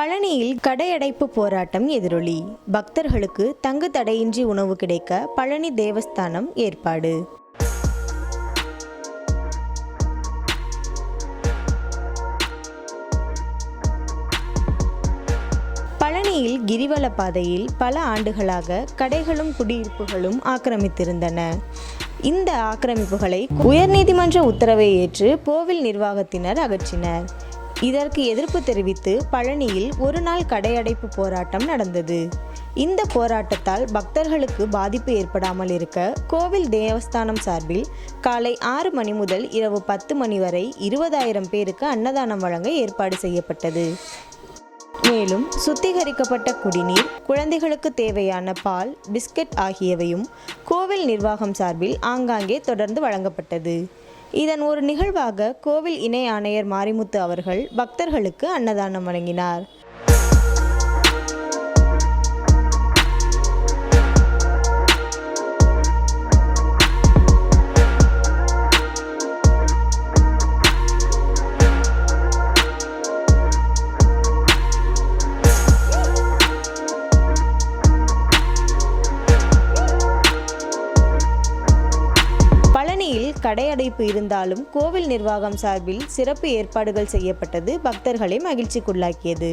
பழனியில் கடையடைப்பு போராட்டம் எதிரொலி. பக்தர்களுக்கு தங்கு தடையின்றி உணவு கிடைக்க பழனி தேவஸ்தானம் ஏற்பாடு. பழனியில் கிரிவல பாதையில் பல ஆண்டுகளாக கடைகளும் குடியிருப்புகளும் ஆக்கிரமித்திருந்தன. இந்த ஆக்கிரமிப்புகளை உயர்நீதிமன்ற உத்தரவை ஏற்று கோவில் நிர்வாகத்தினர் அகற்றினர். இதற்கு எதிர்ப்பு தெரிவித்து பழனியில் ஒரு நாள் கடையடைப்பு போராட்டம் நடந்தது. இந்த போராட்டத்தால் பக்தர்களுக்கு பாதிப்பு ஏற்படாமல் இருக்க கோவில் தேவஸ்தானம் சார்பில் காலை ஆறு மணி முதல் இரவு பத்து மணி வரை இருபதாயிரம் பேருக்கு அன்னதானம் வழங்க ஏற்பாடு செய்யப்பட்டது. மேலும் சுத்திகரிக்கப்பட்ட குடிநீர் குழந்தைகளுக்கு தேவையான பால் பிஸ்கட் ஆகியவையும் கோவில் நிர்வாகம் சார்பில் ஆங்காங்கே தொடர்ந்து வழங்கப்பட்டது. இதன் ஒரு நிகழ்வாக கோவில் இணை ஆணையர் மாரிமுத்து அவர்கள் பக்தர்களுக்கு அன்னதானம் வழங்கினார். பழனியில் கடையடைப்பு இருந்தாலும் கோவில் நிர்வாகம் சார்பில் சிறப்பு ஏற்பாடுகள் செய்யப்பட்டது பக்தர்களை மகிழ்ச்சிக்குள்ளாக்கியது.